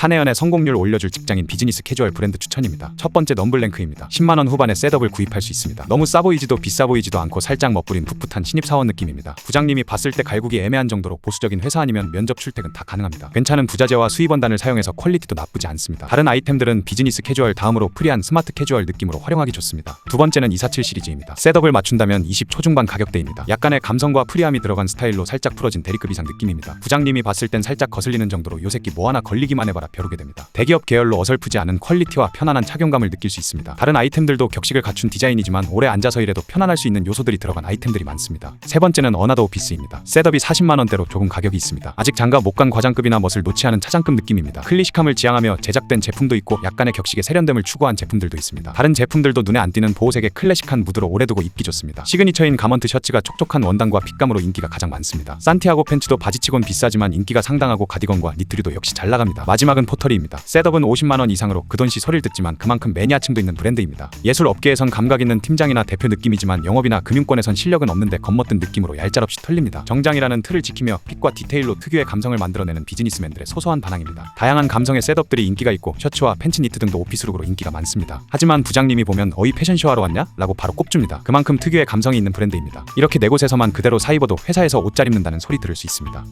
사내연애 성공률 올려줄 직장인 비즈니스 캐주얼 브랜드 추천입니다. 첫 번째 넘블랭크입니다. 10만 원 후반에 셋업을 구입할 수 있습니다. 너무 싸 보이지도 비싸 보이지도 않고 살짝 멋부린 풋풋한 신입사원 느낌입니다. 부장님이 봤을 때 갈국이 애매한 정도로 보수적인 회사 아니면 면접 출퇴근 다 가능합니다. 괜찮은 부자재와 수입원단을 사용해서 퀄리티도 나쁘지 않습니다. 다른 아이템들은 비즈니스 캐주얼 다음으로 프리한 스마트 캐주얼 느낌으로 활용하기 좋습니다. 두 번째는 247 시리즈입니다. 셋업을 맞춘다면 20 초 중반 가격대입니다. 약간의 감성과 프리함이 들어간 스타일로 살짝 풀어진 대리급 이상 느낌입니다. 부장님이 봤을 땐 살짝 거슬리는 정도로 요 새끼 뭐 하나 걸리기만 해봐라 벼르게 됩니다. 대기업 계열로 어설프지 않은 퀄리티와 편안한 착용감을 느낄 수 있습니다. 다른 아이템들도 격식을 갖춘 디자인이지만 오래 앉아서 일해도 편안할 수 있는 요소들이 들어간 아이템들이 많습니다. 세 번째는 어나더 오피스입니다. 셋업이 40만 원대로 조금 가격이 있습니다. 아직 장가 못 간 과장급이나 멋을 놓지 않은 차장급 느낌입니다. 클래식함을 지향하며 제작된 제품도 있고 약간의 격식의 세련됨을 추구한 제품들도 있습니다. 다른 제품들도 눈에 안 띄는 보호색의 클래식한 무드로 오래 두고 입기 좋습니다. 시그니처인 가먼트 셔츠가 촉촉한 원단과 핏감으로 인기가 가장 많습니다. 산티아고 팬츠도 바지치곤 비싸지만 인기가 상당하고 가디건과 니트리도 역시 잘 나갑니다. 마지막은 포터리입니다. 셋업은 50만 원 이상으로 그 돈 시 소리를 듣지만 그만큼 매니아층도 있는 브랜드입니다. 예술 업계에선 감각 있는 팀장이나 대표 느낌이지만 영업이나 금융권에선 실력은 없는데 겉멋든 느낌으로 얄짤없이 털립니다. 정장이라는 틀을 지키며 핏과 디테일로 특유의 감성을 만들어내는 비즈니스맨들의 소소한 반항입니다. 다양한 감성의 셋업들이 인기가 있고 셔츠와 팬츠 니트 등도 오피스룩으로 인기가 많습니다. 하지만 부장님이 보면 어이 패션쇼 하러 왔냐? 라고 바로 꼽줍니다. 그만큼 특유의 감성이 있는 브랜드입니다. 이렇게 네 곳에서만 그대로 사입어도 회사에서 옷 잘 입는다는 소리 들을 수 있습니다.